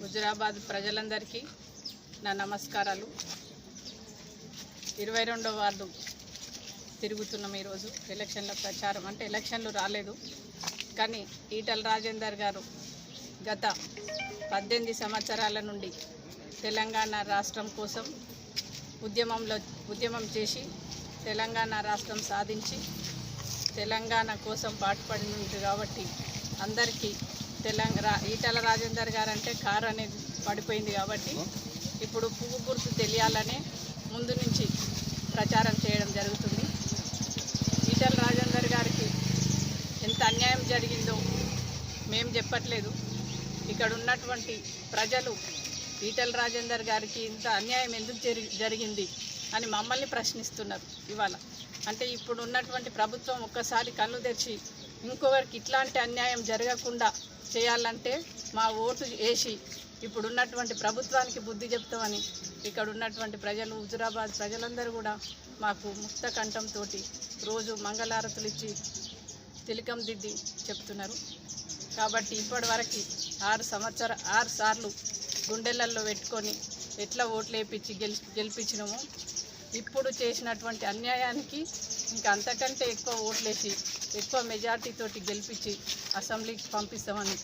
హుజురాబాద్ ప్రజలందరికీ నా నమస్కారాలు. ఇరవై రెండో వార్డు తిరుగుతున్నాం ఈరోజు. ఎలక్షన్ల ప్రచారం అంటే ఎలక్షన్లు రాలేదు. కానీ ఈటల రాజేందర్ గారు గత పద్దెనిమిది సంవత్సరాల నుండి తెలంగాణ రాష్ట్రం కోసం ఉద్యమంలో ఉద్యమం చేసి తెలంగాణ రాష్ట్రం సాధించి తెలంగాణ కోసం పాటుపడినట్టు కాబట్టి అందరికీ తెలంగాణ ఈటల రాజేందర్ గారు అంటే కారు అనేది పడిపోయింది కాబట్టి ఇప్పుడు పువ్వు గుర్తు తెలియాలనే ముందు నుంచి ప్రచారం చేయడం జరుగుతుంది. ఈటల రాజేందర్ గారికి ఎంత అన్యాయం జరిగిందో మేము చెప్పట్లేదు. ఇక్కడ ఉన్నటువంటి ప్రజలు ఈటల రాజేందర్ గారికి ఇంత అన్యాయం ఎందుకు జరి జరిగింది అని మమ్మల్ని ప్రశ్నిస్తున్నారు ఇవాళ. అంటే ఇప్పుడు ఉన్నటువంటి ప్రభుత్వం ఒక్కసారి కళ్ళు తెరిచి ఇంకొకరికి ఇట్లాంటి అన్యాయం జరగకుండా చేయాలంటే మా ఓటు వేసి ఇప్పుడు ఉన్నటువంటి ప్రభుత్వానికి బుద్ధి చెప్తామని ఇక్కడ ఉన్నటువంటి ప్రజలు హుజురాబాద్ ప్రజలందరూ కూడా మాకు ముక్త కంఠంతో రోజు మంగళారతులు ఇచ్చి తిలకం దిద్ది చెప్తున్నారు. కాబట్టి ఇప్పటివరకు ఆరు సంవత్సర ఆరు సార్లు గుండెలల్లో పెట్టుకొని ఎట్లా ఓట్లు వేయించి గెలి గెలిపించినామో ఇప్పుడు చేసినటువంటి అన్యాయానికి ఇంకా అంతకంటే ఎక్కువ ఓట్లేసి ఎక్కువ మెజార్టీతోటి గెలిపించి అసెంబ్లీకి పంపిస్తామని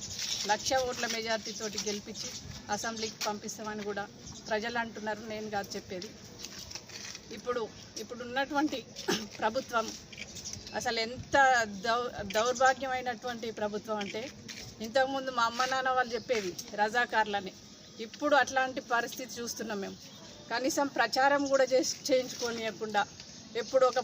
లక్ష ఓట్ల మెజార్టీతోటి గెలిపించి అసెంబ్లీకి పంపిస్తామని కూడా ప్రజలు అంటున్నారు నేను కాదు చెప్పేది. ఇప్పుడు ఇప్పుడు ఉన్నటువంటి ప్రభుత్వం అసలు ఎంత దౌ దౌర్భాగ్యమైనటువంటి ప్రభుత్వం అంటే ఇంతకుముందు మా అమ్మ నాన్న వాళ్ళు చెప్పేది రజాకార్లని. ఇప్పుడు అట్లాంటి పరిస్థితి చూస్తున్నాం మేము. కనీసం ప్రచారం కూడా చేసి చేయించుకోనియకుండా ఎప్పుడు ఒక